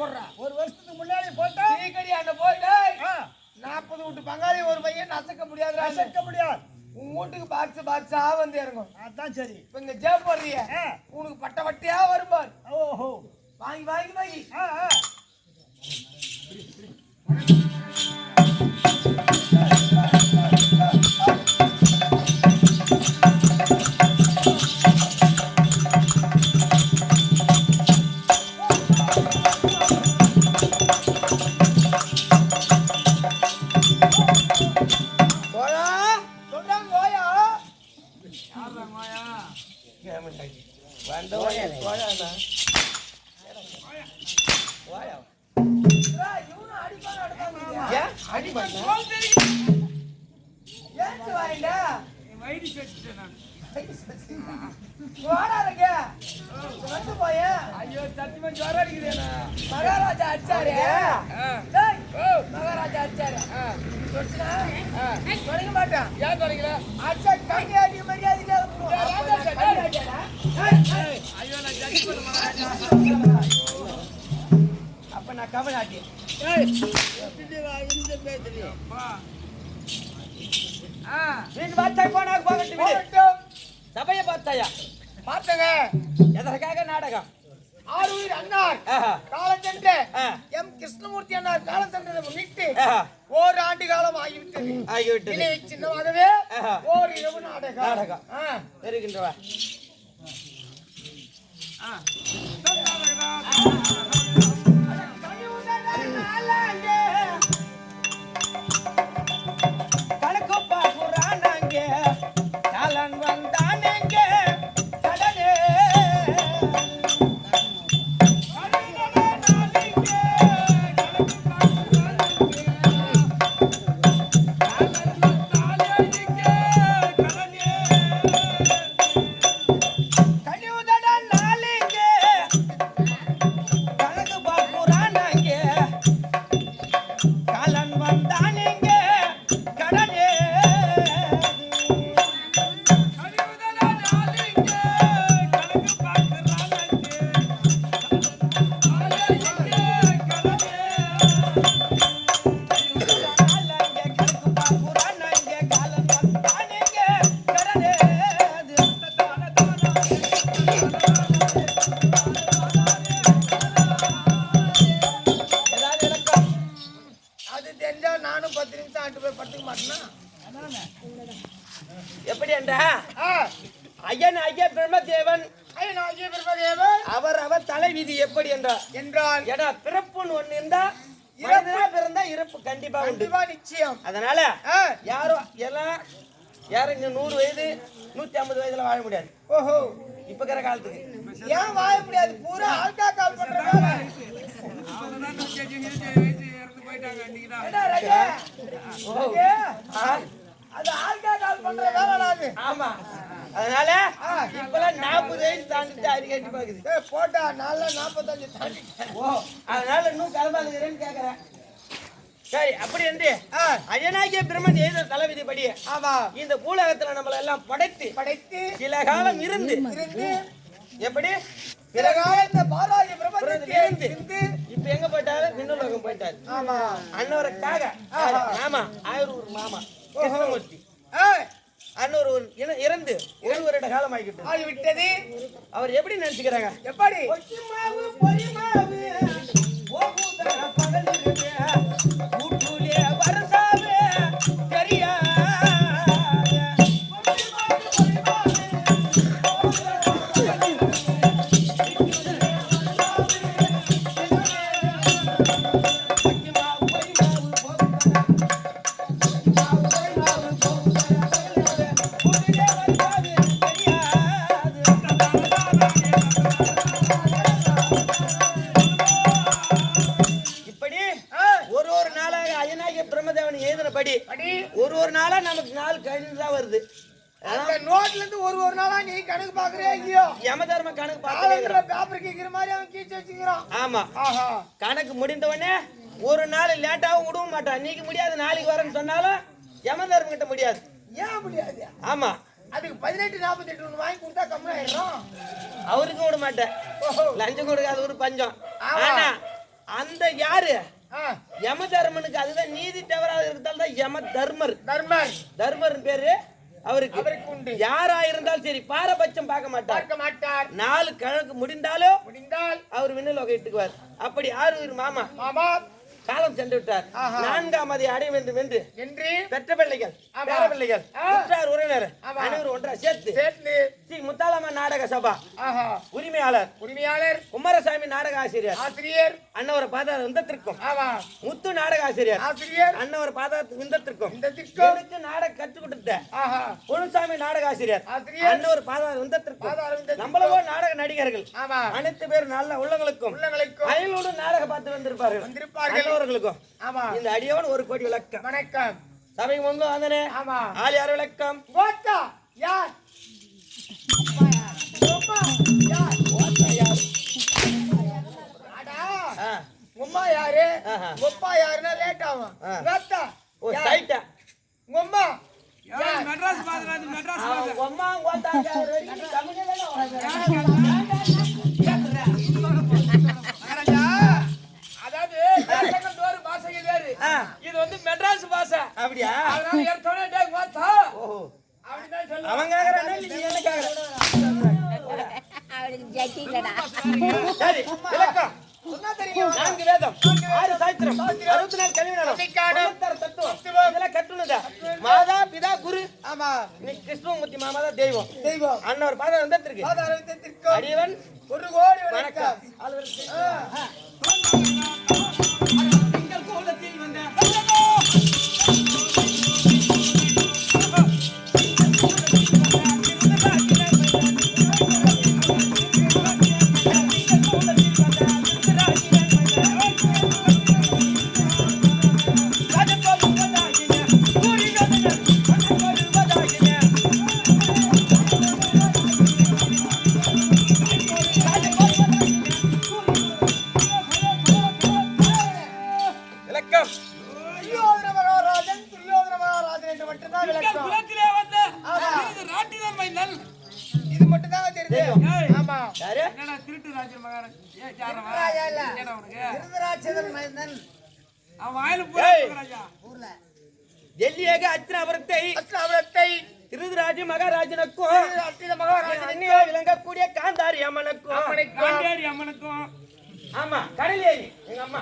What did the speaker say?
போடுறான் ஒரு வருஷத்துக்கு முன்னாடி போட்டா டீக்கடி அண்ணன் போயிட்டு நாற்பது வீட்டு பங்காளி ஒரு பையன் நசக்க முடியாதுடா. அசைக்க முடியாது. உன் வீட்டுக்கு பாக்ஸ் பாக்ஸா வந்து இறங்கும். அதான் சரி. இப்ப இங்க ஜே போடுறிய உனக்கு பட்ட வட்டியா வரும்பார் ஓஹோ. வாங்கி வாங்கி வாங்கி. ஆ, ஆ. மகாராஜா அடிச்சாரு மகாராஜா அடிச்சாரு தொட்டுனா, தொலைக்க மாட்டான் ஏன் தொடங்கல அடிச்சா கையை அடி மரியாதை அப்ப நான் கையை அடிச்சேனா? ஏய், ஏய். ஐயோ நான் ஜட்ஜ் பண்ண மாட்டேன் அப்ப நான் கமல் ஆட்டி ஆ நீ பார்த்தா போனா போகட்டும் விடு. போகட்டும். சபையை பார்த்தாயா பார்த்தங்க எதற்காக நாடகம் ஆரூர் அண்ணார் ஆ. எம் கிருஷ்ணமூர்த்தி அண்ணார் காலச்சண்டை முன்னிட்டு ஆஹா. ஓர் ஆண்டு காலம் ஆகிவிட்டது ஆகிவிட்டது சின்னமாகவே. ஓர் இரவு நாடகம் நாடகம். ஆ. வருகின்றவா கணக்கு என்றால் ஏடா பிறப்புன்னு ஒண்ணு இருந்தா மனிதனா பிறந்தா இறப்பு கண்டிப்பா உண்டு. கண்டிப்பா நிச்சயம். அதனால. யாரும் எல்லாம் யாரும் இங்க நூறு வயது நூத்தி ஐம்பது வயதுல வாழ முடியாது. ஓஹோ. இப்ப இருக்கிற காலத்துக்கு. ஏன் வாழ முடியாது? பூரா ஆல்கா கால் பண்றதால அது ஆல்கா கால் பண்ற வேலை ஆமா. அதனால இப்பெல்லாம் நாற்பது வயசு தாண்டிட்டு அடிக்கடி பாக்குது. ஏய், போட்டா நாலு நாற்பத்தஞ்சு தாண்டி. ஓ அதனால இன்னும் கிளம்பாதுங்கிறேன்னு கேக்குறேன். சரி அப்படி என்று அயனாகிய பிரம்மன் எழுத தலைவிதி படி ஆமா. இந்த பூலகத்துல நம்மள எல்லாம் படைத்து படைத்து சில காலம் இருந்து இருந்து எப்படி? பிறகால இந்த பாலாஜி பிரபஞ்சத்தில் இருந்து இருந்து இப்ப எங்க போயிட்டாரு? விண்ணுலகம் போயிட்டாரு. ஆமா. அன்னவருக்காக ஆஹா. மாமா ஆயிரம் மாமா கிருஷ்ணமூர்த்தி. அன்னொரு இறந்து காலம் ஆகிவிட்டது. அவர் எப்படி நினைச்சுக்கிறாங்க? எப்படி? கணக்கு முடிந்த உடனே ஒரு நாள் லேட்டாகவும் விடவும் மாட்டான் இன்னைக்கு முடியாது நாளைக்கு வரேன்னு சொன்னாலும் யம தர்மம் கிட்ட முடியாது. ஏன் முடியாது? ஆமா. அதுக்கு பதினெட்டு நாற்பத்தி எட்டு ஒண்ணு வாங்கி கொடுத்தா கம்மியாயிரும். அவருக்கும் விட மாட்டேன். லஞ்சம் கொடுக்காத ஒரு பஞ்சம். ஆனா அந்த யாரு? யம தர்மனுக்கு அதுதான் நீதி தவறாக இருக்கிறதால தான் யம தர்மர். தர்மர் தர்மர் பேரு. அவருக்கு அவருக்கு உண்டு. யாரா இருந்தாலும் சரி பாரபட்சம் பார்க்க மாட்டார். பார்க்க மாட்டார். நாலு கணக்கு முடிந்தாலும் முடிந்தால் அவர் விண்ணில் இட்டுக்குவார். அப்படி ஆறு மாமா. மாமா. காலம் சென்று விட்டார். நான்காம் அதை அடைய வேண்டும் என்று என்று பெற்ற பிள்ளைகள். பேர பிள்ளைகள். உற்றார் உறவினர். அனைவரும் ஒன்றா சேர்த்து சேர்ந்து ஸ்ரீ முத்தாலம்மன் நாடக சபா. உரிமையாளர் உரிமையாளர் குமாரசாமி நாடக ஆசிரியர் ஆசிரியர் அன்னவர பாத விந்தத்திற்கும். ஆமா. முத்து நாடக ஆசிரியர். ஆசிரியர் அன்னவர பாத விந்தத்திற்கும். எனக்கு நாடக கற்றுக் கொடுத்த குருசாமி நாடக ஆசிரியர். அன்னவர் பாத விந்தத்திற்கும். நம்மளவோ நாடக நடிகர்கள். ஆமா. அனைத்து பேர் நல்ல உள்ளங்களுக்கும் உள்ளங்களுக்கும். அயலோடு நாடகம் பார்த்து வந்திருப்பார்கள். வந்திருப்பார்கள். அன்னவர்களுக்கும். ஆமா. இந்த அடியோடு ஒரு கோடி விளக்கம். வணக்கம். சபைக்கு வந்து வந்தனே ஆமா. ஆள் யார் விளக்கம் யார்? யார்? உம்மா யாரு. ஒப்பா யாருன்னா லேட் ஆகும். ஆ. கோத்தா ஓ? டைட்டா உம்மா. ஏய், மெட்ராஸ் பாத்துறாது மெட்ராஸ் அவன் அம்மா மகாராஜா. அதாவது வேறு பாஷைகள் வேறு. இது வந்து மெட்ராஸ் பாஷை அப்படியா? அதனால எடுத்தோடனே ஓஹோ. அவன் கேக்குறானா நீ என்ன கேக்குற? அவளுக்கு ஜட்டி இல்லடா. சரி விளக்கம். சொன்னா தெரியும் நான்கு வேதம். ஆறு சாஸ்திரம். அறுபத்தி நாலு கல்வி கட்டுனதா மாதா பிதா குரு. ஆமா. நீ கிருஷ்ணமூர்த்தி மாமா தான் தெய்வம். தெய்வம். அண்ணவர் பாதம் வந்திருக்கு அடியவன் ஒரு கோடி வணக்கம். திருதராஜ மகாராஜனுக்கும் விளங்கக்கூடிய காந்தாரி அம்மனுக்கும் அம்மனுக்கும் ஆமா கடலேரி எங்க அம்மா